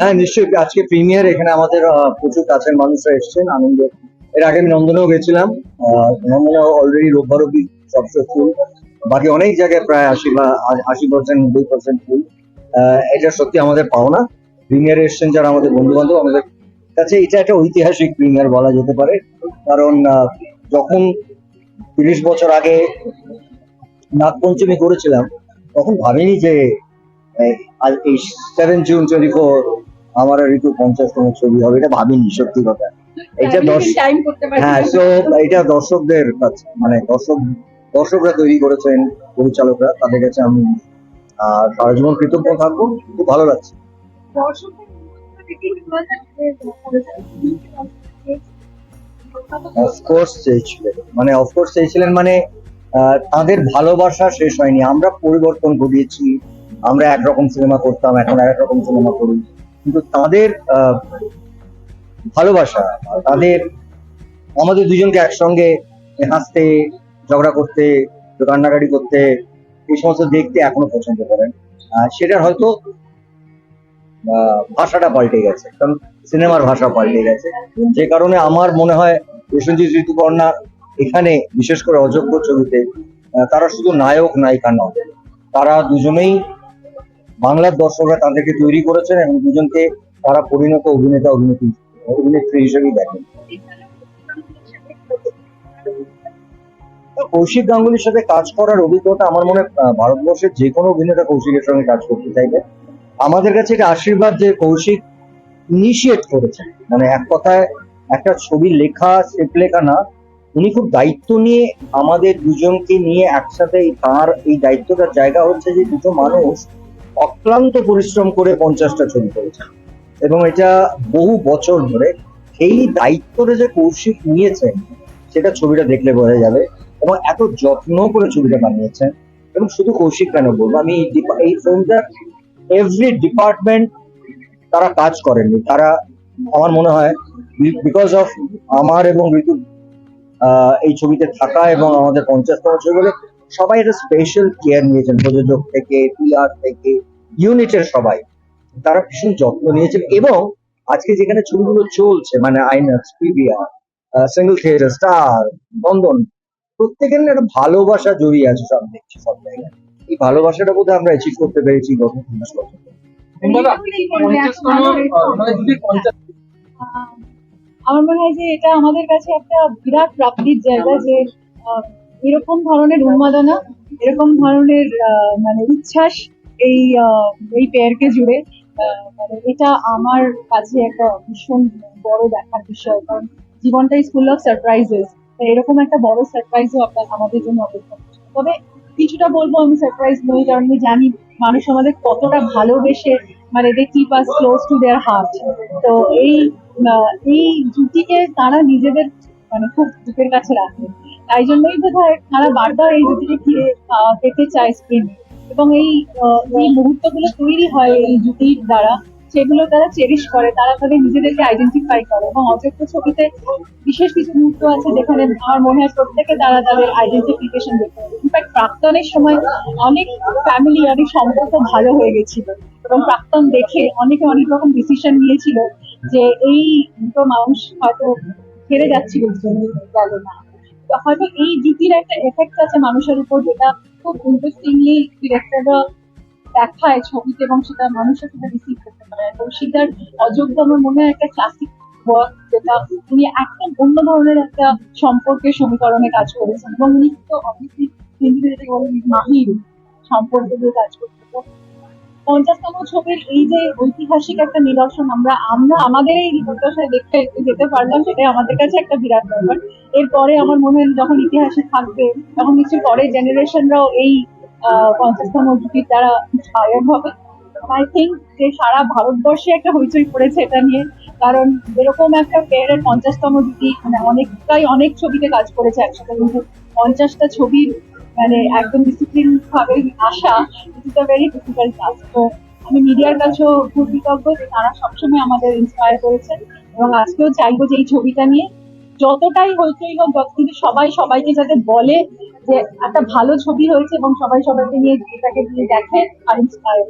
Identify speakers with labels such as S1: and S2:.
S1: হ্যাঁ নিশ্চয়ই। আজকে প্রিমিয়ার এখানে আমাদের প্রচুর কাছের মানুষরা এসেছেন। আনন্দ। এর আগে আমি নন্দনেও গেছিলাম। নন্দনে অলরেডি রোববার অব্দি সবচেয়ে ফুল বাকি অনেক জায়গায় প্রায় আশি বা আশি পার্সেন্ট নব্বই পার্সেন্ট ফুল এটা সত্যি আমাদের পাওনা। প্রিমিয়ার এসেছেন যারা আমাদের বন্ধু বান্ধব আমাদের কাছে এটা একটা ঐতিহাসিক প্রিমিয়ার বলা যেতে পারে। কারণ যখন তিরিশ বছর আগে নাগপঞ্চমী করেছিলাম, তখন ভাবিনি যে এই সেভেন জুন টোয়েন্টি ফোর আমার আর ঋতু পঞ্চাশতম ছবি হবে এটা ভাবিনি সত্যি কথা। এটা হ্যাঁ তো এটা দর্শকদের কাছে মানে দর্শক দর্শকরা তৈরি করেছেন পরিচালকরা তাদের কাছে আমি সারা জীবন কৃতজ্ঞ থাকব খুব ভালো লাগছে।
S2: মনে
S1: অফকোর্স চেয়েছিলেন মানে অফকোর্স চেয়েছিলেন মানে আহ, তাদের ভালোবাসা শেষ হয়নি। আমরা পরিবর্তন ঘটিয়েছি আমরা একরকম সিনেমা করতাম এখন আর রকম সিনেমা করি কিন্তু তাদের ভালোবাসা, তাদের, আমাদের দুজনকে একসঙ্গে হাসতে, ঝগড়া করতে, কান্নাকাটি করতে, এই সমস্ত দেখতে এখনও পছন্দ করেন। সেটার হয়তো ভাষাটা পাল্টে গেছে, কারণ সিনেমার ভাষা পাল্টে গেছে। যে কারণে আমার মনে হয় প্রসেনজিৎ ঋতুপর্ণা এখানে, বিশেষ করে অযোগ্য ছবিতে তারা শুধু নায়ক, নায়িকা নয় তারা দুজনেই বাংলার দর্শকরা তাদেরকে তৈরি করেছেন এবং দুজনকে তারা পরিণত অভিনেতা, অভিনেত্রী অভিনেত্রী হিসেবেই দেখেন। কৌশিক গাঙ্গুলির সাথে কাজ করার অভিজ্ঞতা আমার মনে ভারতবর্ষের যে কোনো অভিনেতা কৌশিকের সঙ্গে কাজ করতে চাইবে। আমাদের কাছে এটা আশীর্বাদ যে কৌশিক ইনিশিয়েট করেছেন। মানে এক কথায় একটা ছবি লেখা স্ক্রিপ্ট লেখা না, উনি খুব দায়িত্ব নিয়ে আমাদের দুজনকে নিয়ে একসাথে তার এই দায়িত্বটার জায়গা হচ্ছে যে দুটো মানুষ অক্লান্ত পরিশ্রম করে পঞ্চাশটা ছবি করেছেন। এবং এটা বহু বছর ধরে এই দায়িত্বটা যে কৌশিক নিয়েছেন, সেটা ছবিটা দেখলে বোঝা যাবে এবং এত যত্ন করে ছবিটা বানিয়েছেন। এবং শুধু কৌশিক কেন বলব, আমি এই ফিল্মটা এভরি ডিপার্টমেন্ট তারা কাজ করেননি। তারা আমার মনে হয় বিকজ অফ আমার এবং ঋতু এই ছবিতে থাকা এবং আমাদের পঞ্চাশতম ছবি বলে সবাই একটা স্পেশাল কেয়ার নিয়েছেন প্রযোজক থেকে পিআর থেকে ইউনিটের সবাই। তারা ভীষণ যত্ন নিয়েছেন এবং আজকে যেখানে ছবিগুলো চলছে মানে INOX PVR single theatre star বন্ধন প্রত্যেকের না একটা ভালোবাসা জড়িয়ে আছে সব দেখছি সব জায়গায়। এই ভালোবাসাটা বোধহয় আমরা অ্যাচিভ করতে পেরেছি গত তিরিশ বছর
S3: মানে
S2: আমার মনে হয় যে এটা আমাদের কাছে একটা বিরাট প্রাপ্তির জায়গা যে এরকম ধরনের উন্মাদনা, এরকম ধরনের মানে উচ্ছ্বাস এই এই পেয়ারকে জুড়ে মানে এটা আমার কাছে একটা ভীষণ বড় দেখার বিষয়। কারণ জীবনটাই ফুল অফ সারপ্রাইজেস এরকম একটা বড় সারপ্রাইজও আপনার, আমাদের জন্য অপেক্ষা তবে কিছুটা বলব আমি সারপ্রাইজ নই, কারণ আমি জানি মানুষ আমাদের কতটা ভালোবেসে মানে they keep us close to their heart তো এই এই জুটিকে তারা নিজেদের মানে খুব বুকের কাছে রাখে। তাই জন্যই বোধ হয় তারা বারবার এই জুটিকে ফিরে পেতে চায় স্ক্রিনে এবং এই এই মুহূর্তগুলো তৈরি হয় এই জুটির দ্বারা, সেগুলো তারা চেরিশ করে, তারা তাদের নিজেদেরকে আইডেন্টিফাই করে এবং অযোগ্য ছবিতে বিশেষ কিছু মুহূর্ত আছে যেখানে আমার মনে হয় প্রত্যেকে তারা তাদের আইডেন্টিফিকেশন দেখতে পাবে। ইনফ্যাক্ট প্রাক্তনের সময় অনেক ফ্যামিলি অনেক সম্পর্ক ভালো হয়ে গেছিল এবং প্রাক্তন দেখে অনেকে অনেক রকম ডিসিশন নিয়েছিল যে এই দুটো মানুষ হয়তো যাচ্ছিল গেল না। হয়তো এই জুটির একটা এফেক্ট আছে মানুষের উপর যেটা খুব ইন্টারেস্টিংলি ডিরেক্টররা দেখায় ছবিতে এবং সেটা মানুষের সাথে রিসিভ করতে পারে। এবং সেটার অযোগ্য আমার মনে হয় একটা ক্লাসিক ওয়ার্ক যেটা উনি একদম অন্য ধরনের একটা সম্পর্কের সমীকরণে কাজ করেছেন এবং উনি তো বলেন মাহির সম্পর্ক কাজ করতে পঞ্চাশতম ছবির এই যে ঐতিহাসিক একটা নিদর্শন, আমরা আমরা, আমাদের এই দুর্দশায় দেখতে যেতে পারলাম, সেটাই আমাদের কাছে একটা বিরাট ব্যাপার। এরপরে আমার মনে হয় যখন ইতিহাসে থাকবে, তখন নিশ্চয়ই পরের জেনারেশনরাও এই পঞ্চাশতম জুটির দ্বারা ইন্সপায়ার্ড হবে। আই থিঙ্ক যে সারা ভারতবর্ষে একটা হইচই পড়েছে এটা নিয়ে, কারণ এরকম একটা পেয়ারের পঞ্চাশতম জুটি মানে অনেকটাই অনেক ছবিতে কাজ করেছে একসাথে, কিন্তু পঞ্চাশটা ছবির মানে একদম ডিসিপ্লিন ভাবে আসা it is very difficult task তো আমি মিডিয়ার কাছেও খুব কৃতজ্ঞ যে তারা সবসময় আমাদের ইন্সপায়ার করেছেন এবং আজকেও চাইব যে এই ছবিটা নিয়ে। যতটাই হয়েছে এবং যত কিন্তু সবাই সবাইকে যাতে বলে যে একটা ভালো ছবি হয়েছে এবং সবাই সবাইকে নিয়ে এটাকে নিয়ে দেখে আর ইন্সপায়ার